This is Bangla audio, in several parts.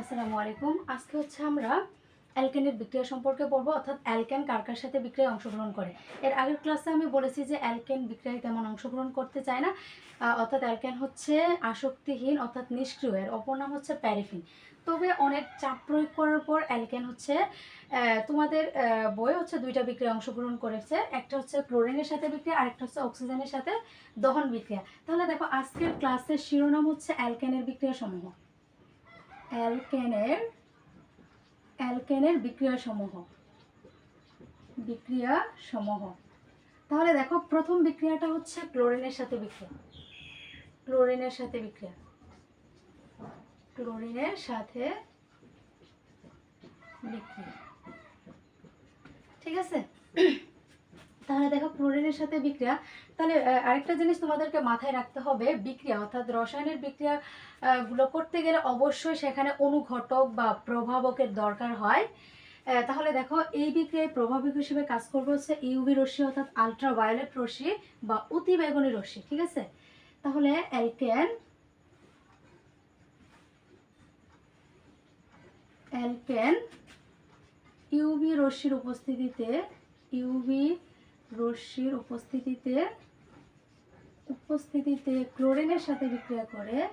আসসালামু আলাইকুম। আজকে হচ্ছে আমরা অ্যালকেনের বিক্রিয়া সম্পর্কে পড়ব, অর্থাৎ অ্যালকেন কার কার সাথে বিক্রিয়ায় অংশগ্রহণ করে। এর আগের ক্লাসে আমি বলেছি যে অ্যালকেন বিক্রিয়ায় তেমন অংশগ্রহণ করতে চায় না অর্থাৎ অ্যালকেন হচ্ছে আসক্তিহীন, অর্থাৎ নিষ্ক্রিয়। এর অপর নাম হচ্ছে প্যারিফিন। তবে অনেক চাপ প্রয়োগ করার পর অ্যালকেন হচ্ছে তোমাদের বই হচ্ছে দুইটা বিক্রিয়া অংশগ্রহণ করেছে। একটা হচ্ছে ক্লোরিনের সাথে বিক্রিয়া আরেকটা হচ্ছে অক্সিজেনের সাথে দহন বিক্রিয়া। তাহলে দেখো, আজকের ক্লাসের শিরোনাম হচ্ছে অ্যালকেনের বিক্রিয়া সমূহ। অ্যালকেনের অ্যালকেনের বিক্রিয়া সমূহ বিক্রিয়া সমূহ তাহলে দেখো, প্রথম বিক্রিয়াটা হচ্ছে ক্লোরিনের সাথে বিক্রিয়া। ক্লোরিনের সাথে বিক্রিয়া। ক্লোরিনের সাথে বিক্রিয়া। ঠিক আছে? তাহলে দেখো ক্লোরিনের সাথে বিক্রিয়া। তাহলে আরেকটা জিনিস তোমাদেরকে মাথায় রাখতে হবে, বিক্রিয়া, অর্থাৎ রসায়নের বিক্রিয়া গুলো করতে গেলে অবশ্যই সেখানে অনুঘটক বা প্রভাবকের দরকার হয়। তাহলে দেখো, এই বিক্রিয়ায় প্রভাবক হিসেবে কাজ করবে হচ্ছে ইউভি রশ্মি, অর্থাৎ আলট্রা ভায়োলেট রশ্মি বা অতি বেগুনি রশ্মি, ঠিক আছে? তাহলে অ্যালকেন অ্যালকেন ইউভি রশ্মির উপস্থিতিতে ইউভি রশ্মির উপস্থিতিতে উপস্থিতিতে ক্লোরিনের সাথে বিক্রিয়া করে,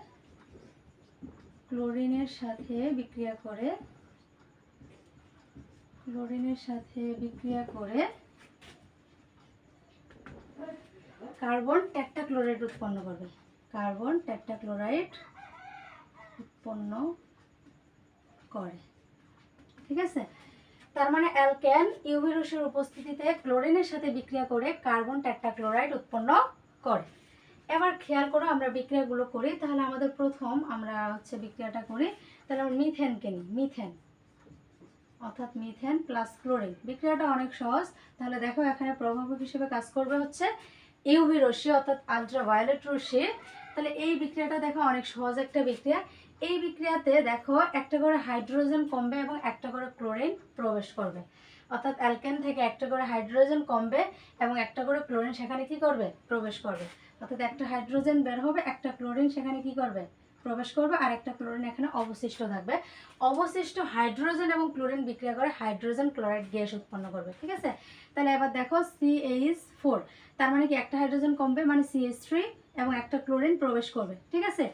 ক্লোরিনের সাথে বিক্রিয়া করে, ক্লোরিনের সাথে বিক্রিয়া করে কার্বন টেট্রাক্লোরাইড উৎপন্ন করবে। কার্বন টেট্রাক্লোরাইড উৎপন্ন করে। ঠিক আছে? তার মানে অ্যালকেন ইউভি উপস্থিতিতে ক্লোরিনের সাথে বিক্রিয়া করে কার্বন টেট্রাক্লোরাইড উৎপন্ন করে। এবার খেয়াল করো, আমরা বিক্রিয়াগুলো করি, তাহলে আমাদের প্রথম আমরা হচ্ছে বিক্রিয়াটা করি, তাহলে আমরা মিথেনকে নিই, মিথেন। অর্থাৎ মিথেন প্লাস ক্লোরিন। বিক্রিয়াটা অনেক সহজ, তাহলে দেখো এখানে প্রভাবক হিসেবে কাজ করবে হচ্ছে ইউভি রশ্মি, অর্থাৎ আলট্রা ভায়োলেট রশ্মি। তাহলে এই বিক্রিয়াটা দেখো অনেক সহজ একটা বিক্রিয়া। এই বিক্রিয়াতে দেখো একটা করে হাইড্রোজেন কমবে এবং একটা করে ক্লোরিন প্রবেশ করবে। অর্থাৎ অ্যালকেন থেকে একটা করে হাইড্রোজেন কমবে এবং একটা করে ক্লোরিন সেখানে কি করবে? প্রবেশ করবে। অর্থাৎ একটা হাইড্রোজেন বের হবে, একটা ক্লোরিন সেখানে কি করবে? প্রবেশ করবে আর একটা ক্লোরিন এখানে অবশিষ্ট থাকবে। অবশিষ্ট হাইড্রোজেন এবং ক্লোরিন বিক্রিয়া করে হাইড্রোজেন ক্লোরাইড গ্যাস উৎপন্ন করবে, ঠিক আছে? তাহলে এবার দেখো সিএইচ ফোর তার মানে কি একটা হাইড্রোজেন কমবে মানে সিএইচ থ্রি এবং একটা ক্লোরিন প্রবেশ করবে, ঠিক আছে?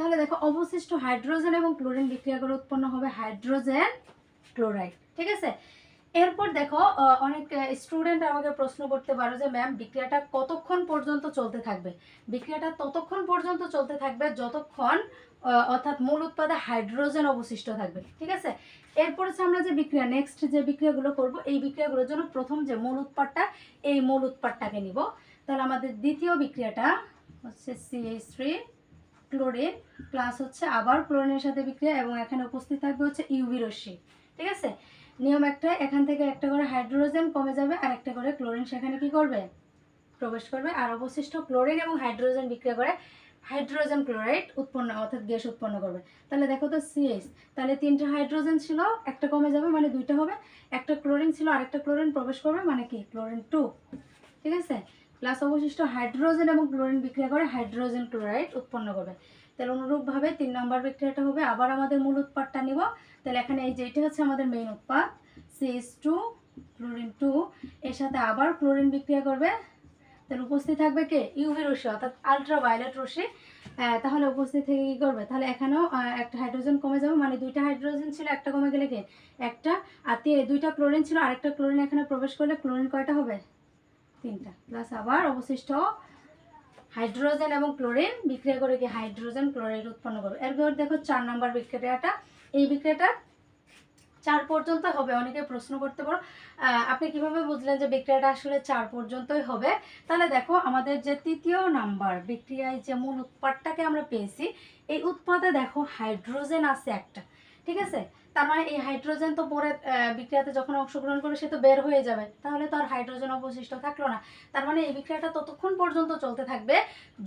তাহলে দেখো অবশিষ্ট হাইড্রোজেন এবং ক্লোরিন বিক্রিয়া করে উৎপন্ন হবে হাইড্রোজেন ক্লোরাইড, ঠিক আছে? এরপর দেখো অনেক স্টুডেন্ট আমাকে প্রশ্ন করতে পারো যে ম্যাম বিক্রিয়াটা কতক্ষণ পর্যন্ত চলতে থাকবে? বিক্রিয়াটা ততক্ষণ পর্যন্ত চলতে থাকবে যতক্ষণ অর্থাৎ মূল উৎপাদে হাইড্রোজেন অবশিষ্ট থাকবে, ঠিক আছে? এরপর আমরা যে বিক্রিয়া নেক্সট যে বিক্রিয়াগুলো করব, এই বিক্রিয়াগুলোর জন্য প্রথম যে মূল উৎপাদটা, এই মূল উৎপাদটাকে নিব। তাহলে আমাদের দ্বিতীয় বিক্রিয়াটা হচ্ছে সিএইচ থ্রি ক্লোরিন প্লাস হচ্ছে আবার ক্লোরিনের সাথে বিক্রিয়া এবং এখানে উপস্থিত থাকবে হচ্ছে ইউভি রশ্মি, ঠিক আছে? নিয়ম একটা, এখান থেকে একটা করে হাইড্রোজেন কমে যাবে আর একটা করে ক্লোরিন সেখানে কি করবে? প্রবেশ করবে আর অবশিষ্ট ক্লোরিন এবং হাইড্রোজেন বিক্রিয়া করে হাইড্রোজেন ক্লোরাইড উৎপন্ন, অর্থাৎ গ্যাস উৎপন্ন করবে। তাহলে দেখো তো সিএস তাহলে তিনটে হাইড্রোজেন ছিল, একটা কমে যাবে মানে দুইটা হবে, একটা ক্লোরিন ছিল, আরেকটা ক্লোরিন প্রবেশ করবে মানে কি? ক্লোরিন টু ঠিক আছে? প্লাস অবশিষ্ট হাইড্রোজেন এবং ক্লোরিন বিক্রিয়া করে হাইড্রোজেন ক্লোরাইড উৎপন্ন করবে। তাহলে অনুরূপভাবে তিন নম্বর বিক্রিয়াটা হবে আবার আমাদের মূল উৎপাদটা নিব। তাহলে এখানে এই যে এটা হচ্ছে আমাদের মেইন উৎপাদ সিএস টু ক্লোরিন টু এর সাথে আবার ক্লোরিন বিক্রিয়া করবে। তাহলে উপস্থিত থাকবে কে? ইউভি রশ্মি অর্থাৎ আলট্রা ভায়োলেট রশ্মি। আহ, তাহলে উপস্থিত থেকে কী করবে? তাহলে এখানেও একটা হাইড্রোজেন কমে যাবে মানে দুইটা হাইড্রোজেন ছিল একটা কমে গেলে কে? একটা। আর দুইটা ক্লোরিন ছিল আরেকটা ক্লোরিন এখানে প্রবেশ করলে ক্লোরিন কয়টা হবে? তিনটা। প্লাস আবার অবশিষ্ট হাইড্রোজেন এবং ক্লোরিন বিক্রিয়া করে কি হাইড্রোজেন ক্লোরাইড উৎপন্ন করবে। এরপর দেখো চার নম্বর বিক্রিয়াটা। এই বিক্রিয়াটা চার পর্যন্ত হবে, অনেকে প্রশ্ন করতে পারো। আপনি কীভাবে বুঝলেন যে বিক্রিয়াটা আসলে চার পর্যন্তই হবে? তাহলে দেখো আমাদের যে তৃতীয় নাম্বার বিক্রিয়ায় যে মূল উৎপাদটাকে আমরা পেয়েছি, এই উৎপাদে দেখো হাইড্রোজেন আছে একটা, ঠিক আছে? তার মানে এই হাইড্রোজেন তো পরে বিক্রিয়াতে যখন অংশগ্রহণ করবে সে তো বের হয়ে যাবে। তাহলে তো আর হাইড্রোজেন অবশিষ্ট থাকল না। তার মানে এই বিক্রিয়াটা ততক্ষণ পর্যন্ত চলতে থাকবে।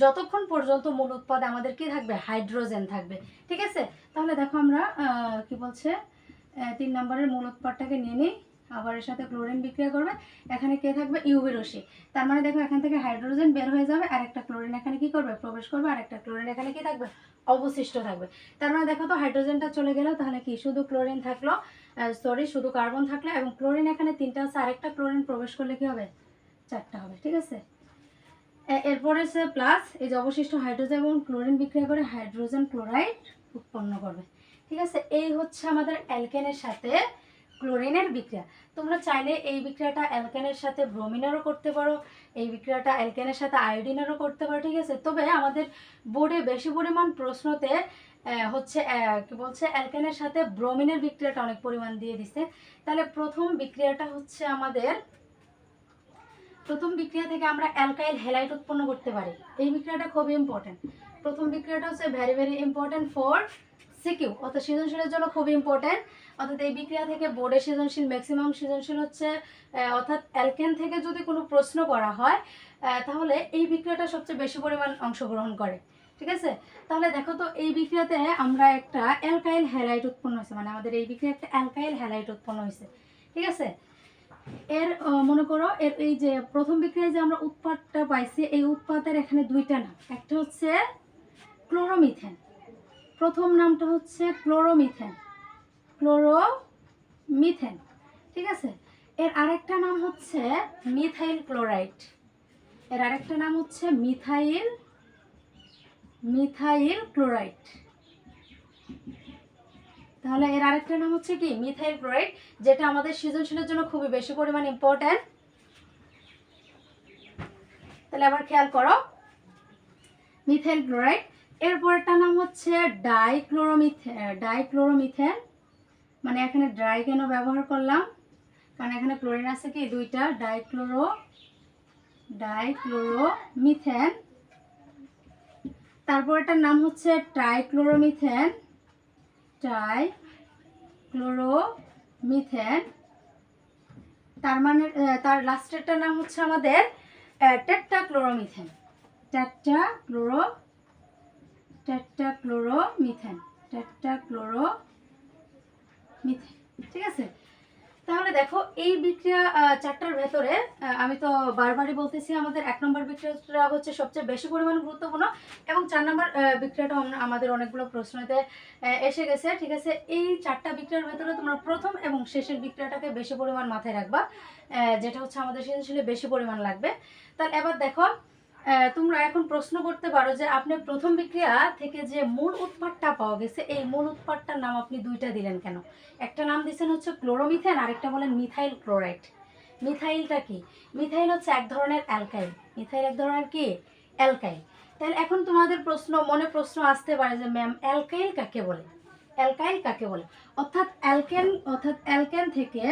যতক্ষণ পর্যন্ত মূল উৎপাদে আমাদের কি থাকবে? হাইড্রোজেন থাকবে। ঠিক আছে? তাহলে দেখো আমরা কি বলছে? তিন নম্বরের মূল উৎপাদটাকে নিয়ে নিই। আবার এর সাথে ক্লোরিন বিক্রিয়া করবে। এখানে কে থাকবে? ইউভি রশ্মি। তার মানে দেখো, এখান থেকে হাইড্রোজেন বের হয়ে যাবে, আর একটা ক্লোরিন এখানে কি করবে? প্রবেশ করবে, আর একটা ক্লোরিন এখানে কি থাকবে? অবশিষ্ট থাকবে। তার মানে দেখো তো, হাইড্রোজেনটা চলে গেল তাহলে কি? শুধু ক্লোরিন থাকল সরি শুধু কার্বন থাকল, এবং ক্লোরিন এখানে তিনটা আছে আরেকটা ক্লোরিন প্রবেশ করলে কি হবে? চারটা হবে, ঠিক আছে? এরপরে সে প্লাস এই যে অবশিষ্ট হাইড্রোজেন এবং ক্লোরিন বিক্রিয়া করে হাইড্রোজেন ক্লোরাইড উৎপন্ন করবে, ঠিক আছে? এই হচ্ছে আমাদের অ্যালকেনের সাথে ক্লোরিনের বিক্রিয়া। তোমরা চাইলে এই বিক্রিয়াটা অ্যালকেনের সাথে ব্রোমিনেরও করতে পারো, এই বিক্রিয়াটা অ্যালকেনের সাথে আয়োডিনেরও করতে পারো, ঠিক আছে? তবে আমাদের বোর্ডে বেশি পরিমাণ প্রশ্নতে হচ্ছে কি বলছে, অ্যালকেনের সাথে ব্রোমিনের বিক্রিয়াটা অনেক পরিমাণ দিয়ে দিছে। তাহলে প্রথম বিক্রিয়াটা হচ্ছে আমাদের, প্রথম বিক্রিয়া থেকে আমরা অ্যালকাইল হেলাইট উৎপন্ন করতে পারি। এই বিক্রিয়াটা খুবই ইম্পর্টেন্ট প্রথম বিক্রিয়াটা হচ্ছে very very important for CQ অর্থাৎ সৃজনশীলের জন্য খুব ইম্পর্টেন্ট অর্থাৎ এই বিক্রিয়া থেকে বোর্ডের সৃজনশীল ম্যাক্সিমাম সৃজনশীল হচ্ছে অর্থাৎ অ্যালকেন থেকে যদি কোনো প্রশ্ন করা হয় তাহলে এই বিক্রিয়াটা সবচেয়ে বেশি পরিমাণ অংশগ্রহণ করে, ঠিক আছে? তাহলে দেখো তো, এই বিক্রিয়াতে আমরা একটা অ্যালকাইল হ্যালাইড উৎপন্ন হয়েছে মানে আমাদের এই বিক্রিয়া একটা অ্যালকাইল হ্যালাইড উৎপন্ন হয়েছে, ঠিক আছে? এর মনে করো, এর এই যে প্রথম বিক্রিয়ায় যে আমরা উৎপাদটা পাইছি, এই উৎপাদের এখানে দুইটা নাম, একটা হচ্ছে ক্লোরোমিথেন প্রথম নামটা হচ্ছে ক্লোরোমিথেন ক্লোরোমিথেন ঠিক আছে? এর আরেকটা নাম হচ্ছে মিথাইল ক্লোরাইড এর আরেকটা নাম হচ্ছে মিথাইল মিথাইল ক্লোরাইড তাহলে এর আরেকটা নাম হচ্ছে কি? মিথাইল ক্লোরাইড যেটা আমাদের সৃজনশীলের জন্য খুবই বেশি পরিমাণ ইম্পর্ট্যান্ট তাহলে আবার খেয়াল করো। মিথাইল ক্লোরাইড এরপরটার নাম হচ্ছে ডাইক্লোরোমিথেন ডাইক্লোরোমিথেন মানে এখানে ড্রাই কেন ব্যবহার করলাম? কারণ এখানে ক্লোরিন আছে কি? দুইটা ডাইক্লোরো ডাইক্লোরোমিথেন তারপর এটার নাম হচ্ছে ট্রাইক্লোরোমিথেন ট্রাই ক্লোরোমিথেন তার মানে তার লাস্টেরটার নাম হচ্ছে আমাদের tetra chloromethane tetra chloro tetra chloromethane tetra chloro methane ঠিক আছে? তাহলে দেখো, এই বিক্রিয়া চারটার ভেতরে আমি তো বারবারই বলতেছি, আমাদের এক নম্বর বিক্রিয়াটা হচ্ছে সবচেয়ে বেশি পরিমাণ গুরুত্বপূর্ণ এবং চার নম্বর বিক্রিয়াটা আমাদের অনেকগুলো প্রশ্নতে এসে গেছে, ঠিক আছে? এই চারটা বিক্রিয়ার ভেতরে তোমরা প্রথম এবং শেষের বিক্রিয়াটাকে বেশি পরিমাণ মাথায় রাখবা যেটা হচ্ছে আমাদের সৃজনশীলে বেশি পরিমাণ লাগবে। তাহলে এবার দেখো তোমরা এখন প্রশ্ন করতে পারো যে আপনি প্রথম বিক্রিয়া থেকে যে মূল উৎপাদটা পাওয়া গেছে, এই মূল উৎপাদটার নাম আপনি দুইটা দিলেন কেন? একটা নাম দিচ্ছেন হচ্ছে ক্লোরোমিথেন, আরেকটা বলেন মিথাইল ক্লোরাইড। মিথাইলটা কি? মিথাইল হচ্ছে এক ধরনের অ্যালকাইল। মিথাইল এক ধরনের কি? অ্যালকাইল। তাহলে এখন তোমাদের প্রশ্ন, মনে প্রশ্ন আসতে পারে যে ম্যাম অ্যালকাইল কাকে বলে? অ্যালকাইল কাকে বলে? অর্থাৎ অ্যালকেন অর্থাৎ অ্যালকেন থেকে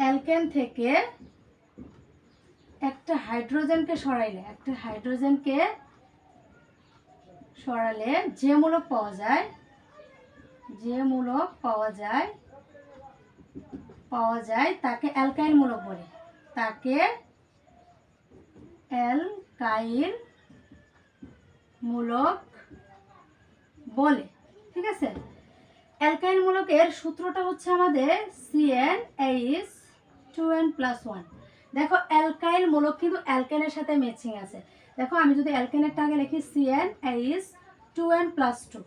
অ্যালকেন থেকে একটা হাইড্রোজেনকে সরাইলে, একটা হাইড্রোজেনকে সরালে যে মূলক পাওয়া যায়, যে মূলক পাওয়া যায় পাওয়া যায় তাকে অ্যালকাইল মূলক বলে। তাকে অ্যালকাইল মূলক বলে, ঠিক আছে? অ্যালকাইল মূলকের সূত্রটা হচ্ছে আমাদের CN H two N plus one দেখো অ্যালকাইল মূলক কিন্তু অ্যালকেনের সাথে ম্যাচিং আছে। দেখো আমি যদি অ্যালকেনেরটা আগে লিখি CN H two N plus two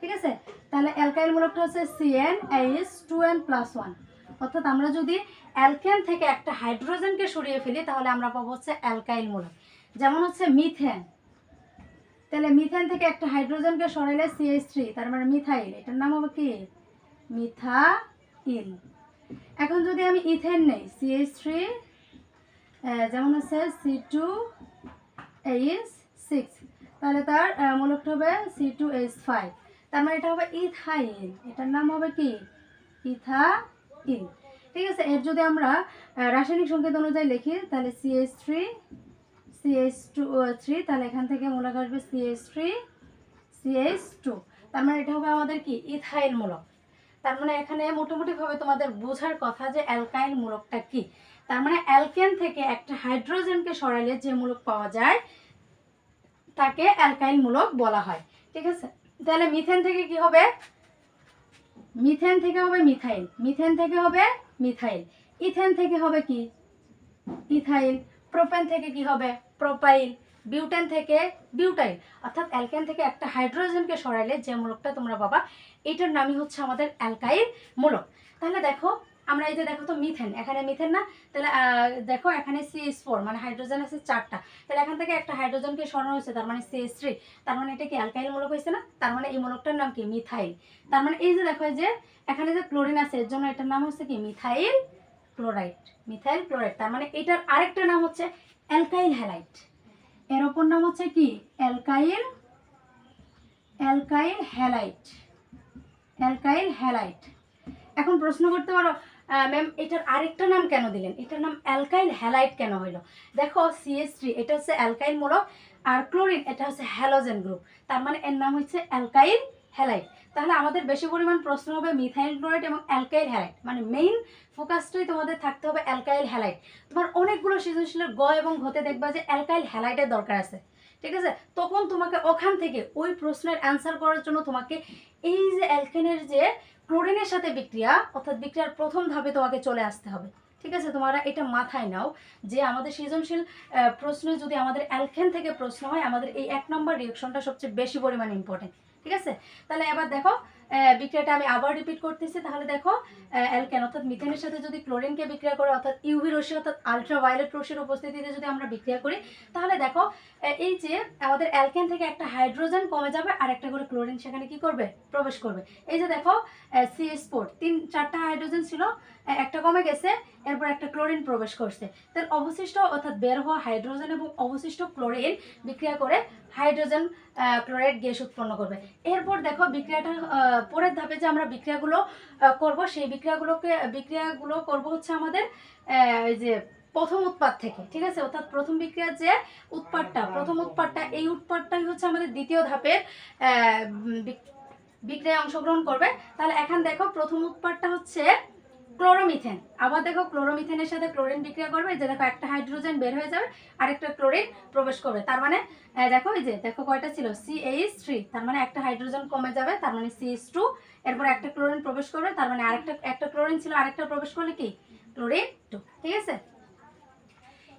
ঠিক আছে? তাহলে অ্যালকাইল মূলকটা হচ্ছে CN H two N plus one অর্থাৎ আমরা যদি অ্যালকেন থেকে একটা হাইড্রোজেনকে সরিয়ে ফেলি, তাহলে আমরা পাবো হচ্ছে অ্যালকাইল মূলক। যেমন হচ্ছে মিথেন। তাহলে মিথেন থেকে একটা হাইড্রোজেনকে সরাইলে সিএইচ থ্রি তার মানে মিথাইল। এটার নাম হবে কি? মিথাইল। এখন যদি আমি ইথেন নেই সিএইচ থ্রি যেমন হচ্ছে সি টু এইচ সিক্স তাহলে তার মূলকটা হবে সি টু এইচ ফাইভ তার মানে এটা হবে ইথাইন এটার নাম হবে কি? ইথাইল ঠিক আছে, এর যদি আমরা রাসায়নিক সংকেত অনুযায়ী লিখি, তাহলে CH three CH two three তাহলে এখান থেকে মূলক আসবে সিএইচ থ্রি সিএইচ টু তার মানে এটা হবে আমাদের কি? ইথাইল মূলক। তার মানে এখানে মোটামুটিভাবে তোমাদের বোঝার কথা যে অ্যালকাইল মূলকটা কি। তার মানে অ্যালকেন থেকে একটা হাইড্রোজেনকে সরাইলে যে মূলক পাওয়া যায়, তাকে অ্যালকাইল মূলক বলা হয়। ঠিক আছে? তাহলে মিথেন থেকে কি হবে? মিথেন থেকে হবে মিথাইল মিথেন থেকে হবে মিথাইল ইথেন থেকে হবে কি? ইথাইল প্রোপেন থেকে কি হবে? প্রোপাইল বিউটেন থেকে বিউটাইল অর্থাৎ অ্যালকেন থেকে একটা হাইড্রোজেনকে সরাইলে যে মূলকটা তোমরা পাবা, এটার নামই হচ্ছে আমাদের অ্যালকাইল মূলক। তাহলে দেখো আমরা এই যে দেখো তো মিথেন এখানে মিথেন না? তাহলে দেখো এখানে সিএস ফোর মানে হাইড্রোজেন আছে চারটা। তাহলে এখান থেকে একটা হাইড্রোজেনকে সরানো হয়েছে, তার মানে সিএস থ্রি তার মানে এটা কি অ্যালকাইল মূলক হয়েছে না? তার মানে এই মূলকটার নাম কি? মিথাইল তার মানে এই যে দেখো যে এখানে যে ক্লোরিন আছে, এর জন্য এটার নাম হচ্ছে কি? মিথাইল ক্লোরাইড মিথাইল ক্লোরাইড তার মানে এটার আরেকটা নাম হচ্ছে অ্যালকাইল হ্যালাইট এর অপর নাম হচ্ছে কি? Alkyl alkyl halide alkyl halide এখন প্রশ্ন করতে পারো ম্যাম এটার আরেকটা নাম কেন দিলেন? এটার নাম অ্যালকাইল হ্যালাইট কেন হইল? দেখো সিএস থ্রি এটা হচ্ছে অ্যালকাইল মূলক আর ক্লোরিন, এটা হচ্ছে হ্যালোজেন গ্রুপ তার মানে এর নাম হচ্ছে অ্যালকাইল হ্যালাইট। তাহলে আমাদের বেশি পরিমাণ প্রশ্ন হবে মিথাইল ক্লোরাইড এবং অ্যালকাইল হ্যালাইট। মানে মেইন ফোকাসটাই তোমাদের থাকতে হবে অ্যালকাইল হ্যালাইট। তোমার অনেকগুলো সৃজনশীলের গ এবং ঘতে দেখবা যে অ্যালকাইল হ্যালাইটের দরকার আছে। ঠিক আছে? তখন তোমাকে ওখান থেকে ওই প্রশ্নের অ্যান্সার করার জন্য তোমাকে এই যে অ্যালকেনের যে ক্লোরিনের সাথে বিক্রিয়া, অর্থাৎ বিক্রিয়ার প্রথম ধাপে তোমাকে চলে আসতে হবে। ঠিক আছে? তোমরা এটা মাথায় নাও যে আমাদের সৃজনশীল প্রশ্নে যদি আমাদের অ্যালকেন থেকে প্রশ্ন হয়, আমাদের এই এক নম্বর রিয়েকশনটা সবচেয়ে বেশি পরিমাণে ইম্পর্টেন্ট ঠিক আছে? তাহলে এবার দেখো বিক্রিয়াটা আমি আবার রিপিট করতেছি। তাহলে দেখো অ্যালকেন অর্থাৎ মিথেনের সাথে যদি ক্লোরিনকে বিক্রিয়া করে, অর্থাৎ ইউভি রশ্মি, অর্থাৎ আলট্রা ভায়োলেট রশ্মির উপস্থিতিতে যদি আমরা বিক্রিয়া করি, তাহলে দেখো এই যে আমাদের অ্যালকেন থেকে একটা হাইড্রোজেন কমে যাবে আর একটা করে ক্লোরিন সেখানে কি করবে? প্রবেশ করবে। এই যে দেখো সিএস ফোর তিন, চারটা হাইড্রোজেন ছিল একটা কমে গেছে, এরপর একটা ক্লোরিন প্রবেশ করছে। তার অবশিষ্ট, অর্থাৎ বের হওয়া হাইড্রোজেন এবং অবশিষ্ট ক্লোরিন বিক্রিয়া করে হাইড্রোজেন ক্লোরাইড গ্যাস উৎপন্ন করবে। এরপর দেখো, বিক্রিয়াটা পরের ধাপে যে আমরা বিক্রিয়াগুলো করব, সেই বিক্রিয়াগুলোকে, বিক্রিয়াগুলো করব হচ্ছে আমাদের যে প্রথম উৎপাদ থেকে, ঠিক আছে? অর্থাৎ প্রথম বিক্রিয়ার যে উৎপাদটা, প্রথম উৎপাদটা, এই উৎপাদটাই হচ্ছে আমাদের দ্বিতীয় ধাপের বিক্রিয়ায় অংশগ্রহণ করবে। তাহলে এখন দেখো, প্রথম উৎপাদটা হচ্ছে ক্লোরোমিথেন। আবার দেখো ক্লোরোমিথেনের সাথে ক্লোরিন বিক্রিয়া করবে, যে দেখো একটা হাইড্রোজেন বের হয়ে যাবে, আরেকটা ক্লোরিন প্রবেশ করবে। তার মানে দেখো এই যে, দেখো কয়টা ছিল? সি এইচ থ্রি তার মানে একটা হাইড্রোজেন কমে যাবে, তার মানে সি এইচ টু এরপর একটা ক্লোরিন প্রবেশ করবে, তার মানে আরেকটা, একটা ক্লোরিন ছিল, আরেকটা প্রবেশ করলে কি? ক্লোরিন টু ঠিক আছে?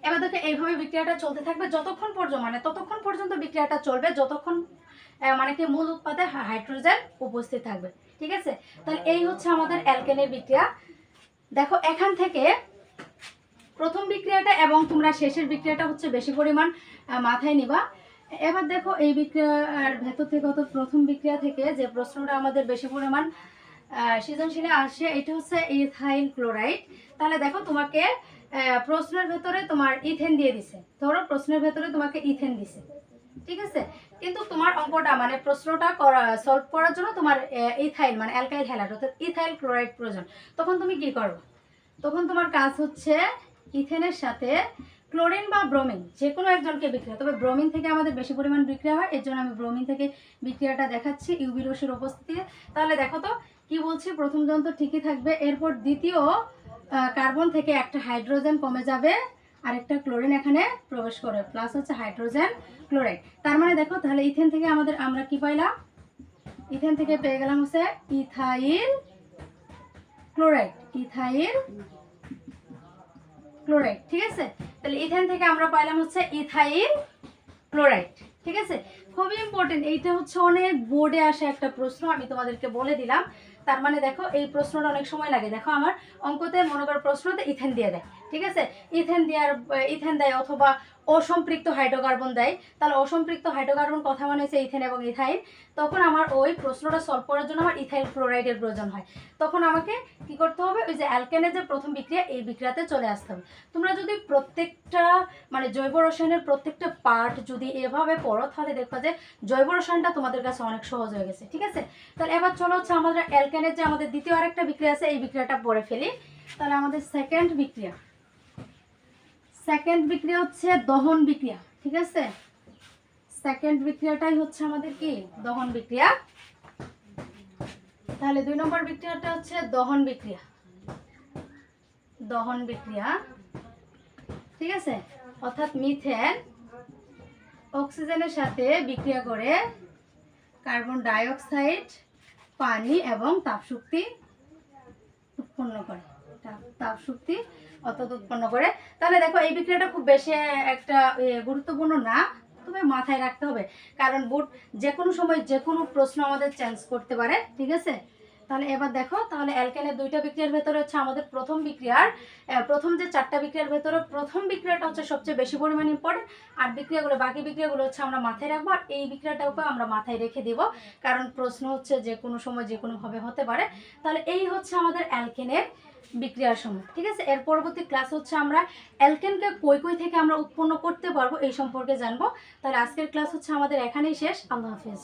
এবার দেখো এইভাবে বিক্রিয়াটা চলতে থাকবে, যতক্ষণ পর্যন্ত মানে ততক্ষণ পর্যন্ত বিক্রিয়াটা চলবে, যতক্ষণ মানে কি মূল উৎপাদে হাইড্রোজেন উপস্থিত থাকবে, ঠিক আছে? তাহলে এই হচ্ছে আমাদের অ্যালকেনের বিক্রিয়া। দেখো, এখান থেকে প্রথম বিক্রিয়াটা এবং তোমরা শেষের বিক্রিয়াটা হচ্ছে বেশি পরিমাণ মাথায় নিবা। এবার দেখো, এই বিক্রিয়ার ভেতর থেকে অত প্রথম বিক্রিয়া থেকে যে প্রশ্নটা আমাদের বেশি পরিমাণ সৃজনশীলে আসে, এটা হচ্ছে ইথাইল ক্লোরাইড। তাহলে দেখো, তোমাকে প্রশ্নের ভেতরে তোমার ইথেন দিয়ে দিছে। ধরো, প্রশ্নের ভেতরে তোমাকে ইথেন দিছে। ঠিক আছে? কিন্তু তোমার অঙ্কটা মানে প্রশ্নটা করা সলভ করার জন্য তোমার ইথাইল মানে অ্যালকাইল হ্যালাইড অর্থাৎ ইথাইল ক্লোরাইড প্রয়োজন। তখন তুমি কি করো? তখন তোমার কাজ হচ্ছে ইথেনের সাথে ক্লোরিন বা ব্রোমিন যে কোনো একজনকে বিক্রিয়া, তবে ব্রোমিন থেকে আমাদের বেশি পরিমাণ বিক্রিয়া হয়, এর জন্য আমি ব্রোমিন থেকে বিক্রিয়াটা দেখাচ্ছি ইউবি রশ্মির উপস্থিতিতে। তাহলে দেখো তো, কি বলছি? প্রথম যন্ত্র ঠিকই থাকবে, এরপর দ্বিতীয় কার্বন থেকে একটা হাইড্রোজেন কমে যাবে। আর একটা ক্লোরিন এখানে প্রবেশ করে প্লাস হচ্ছে হাইড্রোজেন ক্লোরাইড তার মানে দেখো, তাহলে ইথেন থেকে আমাদের আমরা কি পাইলাম? ইথেন থেকে পেয়ে গেলাম হচ্ছে ইথাইল ক্লোরাইড ইথাইল ক্লোরাইড ঠিক আছে? তাহলে ইথেন থেকে আমরা পাইলাম হচ্ছে ইথাইল ক্লোরাইড ঠিক আছে? খুবই ইম্পর্টেন্ট এইটা হচ্ছে অনেক বোর্ডে আসা একটা প্রশ্ন, আমি তোমাদেরকে বলে দিলাম। তার মানে দেখো, এই প্রশ্নটা অনেক সময় লাগে। দেখো, আমার অঙ্কতে মনে করো প্রশ্নতে ইথেন দিয়ে দেয়, ঠিক আছে? ইথেন দেওয়ার ইথেন দেয় অথবা অসম্পৃক্ত হাইড্রোকার্বন দেয়। তাহলে অসম্পৃক্ত হাইড্রোকার্বন কথা মানে হচ্ছে ইথেন এবং ইথাইল। তখন আমার ওই প্রশ্নটা সলভ করার জন্য আমার ইথাইল ক্লোরাইডের প্রয়োজন হয়। তখন আমাকে কি করতে হবে? ওই যে অ্যালকেনের যে প্রথম বিক্রিয়া, এই বিক্রিয়াতে চলে আসতে হবে। তোমরা যদি প্রত্যেকটা মানে জৈব রসায়নের প্রত্যেকটা পার্ট যদি এভাবে পড়ো, তাহলে দেখবা যে জৈব রসায়নটা তোমাদের কাছে অনেক সহজ হয়ে গেছে, ঠিক আছে? তাহলে এবার চলো হচ্ছে আমাদের অ্যালকেনের যে আমাদের দ্বিতীয় আরেকটা বিক্রিয়া আছে, এই বিক্রিয়াটা পড়ে ফেলি। তাহলে আমাদের সেকেন্ড বিক্রিয়া। সেকেন্ড বিক্রিয়া হচ্ছে দহন বিক্রিয়া, ঠিক আছে? সেকেন্ড বিক্রিয়াটাই হচ্ছে আমাদের কি? দহন বিক্রিয়া। তাহলে দুই নম্বর বিক্রিয়াটা হচ্ছে দহন বিক্রিয়া। দহন বিক্রিয়া, ঠিক আছে? অর্থাৎ মিথেন অক্সিজেনের সাথে বিক্রিয়া করে কার্বন ডাইঅক্সাইড পানি এবং তাপশক্তি উৎপন্ন করে। তাপ- তাপশক্তি অর্থাৎ উৎপন্ন করে। তাহলে দেখো, এই বিক্রিয়াটা খুব বেশি একটা গুরুত্বপূর্ণ না। তবে মাথায় রাখতে হবে। কারণ বুট যে কোনো সময় যে কোনো প্রশ্ন আমাদের চেঞ্জ করতে পারে, ঠিক আছে? তাহলে এবার দেখো, তাহলে অ্যালকেনের দুইটা বিক্রিয়ার ভেতরে হচ্ছে আমাদের প্রথম বিক্রিয়ার প্রথম যে চারটা বিক্রিয়ার ভেতরে প্রথম বিক্রিয়াটা হচ্ছে সবচেয়ে বেশি পরিমাণ ইম্পর্টেন্ট আর বিক্রিয়াগুলো, বাকি বিক্রিয়াগুলো হচ্ছে আমরা মাথায় রাখব, আর এই বিক্রিয়াটাকে আমরা মাথায় রেখে দিব, কারণ প্রশ্ন হচ্ছে যে কোনো সময় যে কোনোভাবে হতে পারে। তাহলে এই হচ্ছে আমাদের অ্যালকেনের বিক্রিয়ার সময়, ঠিক আছে? এর পরবর্তী ক্লাস হচ্ছে আমরা অ্যালকেনকে কই কই থেকে আমরা উৎপন্ন করতে পারব এই সম্পর্কে জানব। তাহলে আজকের ক্লাস হচ্ছে আমাদের এখানেই শেষ, আল্লাহ হাফিজ।